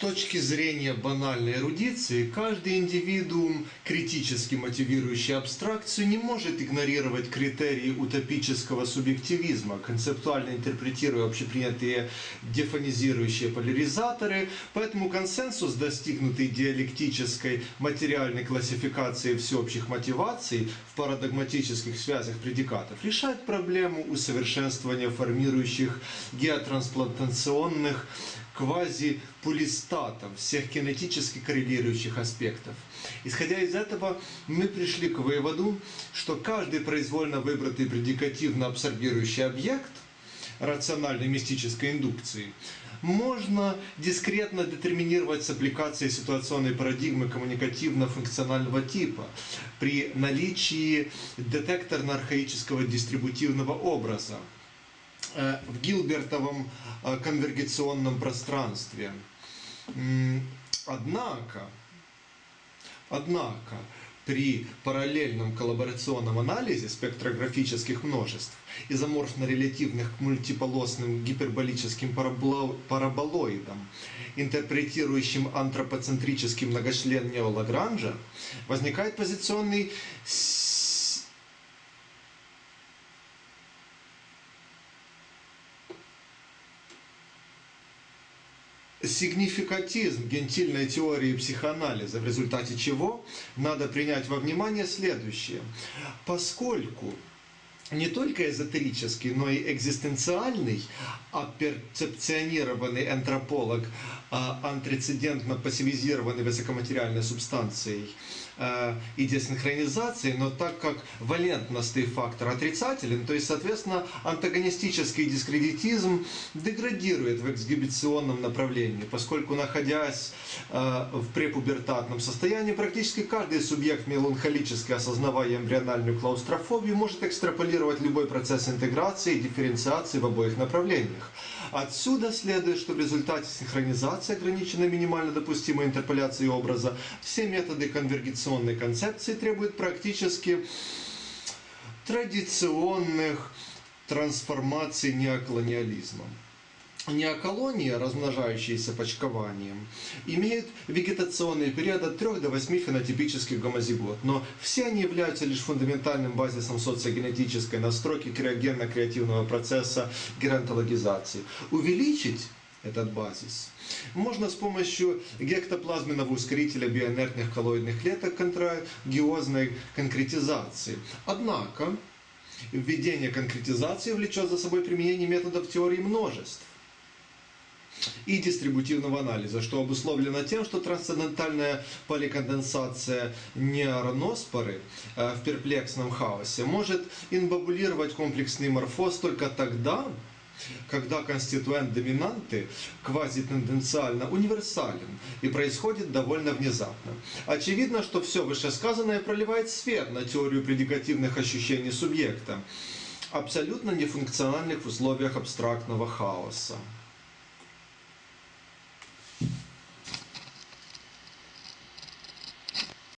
точки зрения банальной эрудиции, каждый индивидуум, критически мотивирующий абстракцию, не может игнорировать критерии утопического субъективизма, концептуально интерпретируя общепринятые дефонизирующие поляризаторы, поэтому консенсус, достигнутый диалектической материальной классификацией всеобщих мотиваций в парадогматических связях предикатов, решает проблему усовершенствования формирующих геотрансплантационных квазипулистатов, всех кинетически коррелирующих аспектов. Исходя из этого, мы пришли к выводу, что каждый произвольно выбранный предикативно абсорбирующий объект рациональной мистической индукции можно дискретно детерминировать с аппликацией ситуационной парадигмы коммуникативно-функционального типа при наличии детекторно-архаического дистрибутивного образа в Гилбертовом э, конвергационном пространстве. Однако, однако, при параллельном коллаборационном анализе спектрографических множеств изоморфно-релятивных к мультиполосным гиперболическим параболоидам, интерпретирующим антропоцентрический многочлен Неолагранжа, возникает позиционный сигнификатизм гентильной теории психоанализа, в результате чего надо принять во внимание следующее. Поскольку не только эзотерический, но и экзистенциальный, а перцепционированный антрополог, а антрецедентно пассивизированный высокоматериальной субстанцией э, и десинхронизацией, но так как валентностный фактор отрицателен, то есть, соответственно, антагонистический дискредитизм деградирует в эксгибиционном направлении, поскольку, находясь э, в препубертатном состоянии, практически каждый субъект меланхолически осознавая эмбриональную клаустрофобию, может экстраполировать любой процесс интеграции и дифференциации в обоих направлениях. Отсюда следует, что в результате синхронизации, ограниченной минимально допустимой интерполяцией образа, все методы конвергенционной концепции требуют практически традиционных трансформаций неоколониализма неоколония, размножающиеся почкованием, имеют вегетационный период от 3 до 8 фенотипических гомозигот, но все они являются лишь фундаментальным базисом социогенетической настройки криогенно-креативного процесса геронтологизации. Увеличить этот базис. Можно с помощью гектоплазменного ускорителя биоинертных коллоидных клеток контрагиозной конкретизации. Однако, введение конкретизации влечет за собой применение методов теории множеств и дистрибутивного анализа, что обусловлено тем, что трансцендентальная поликонденсация нейроноспоры э, в перплексном хаосе может инбабулировать комплексный морфоз только тогда, когда конституент доминанты квазитенденциально универсален и происходит довольно внезапно. Очевидно, что все вышесказанное проливает свет на теорию предикативных ощущений субъекта, абсолютно нефункциональных в условиях абстрактного хаоса.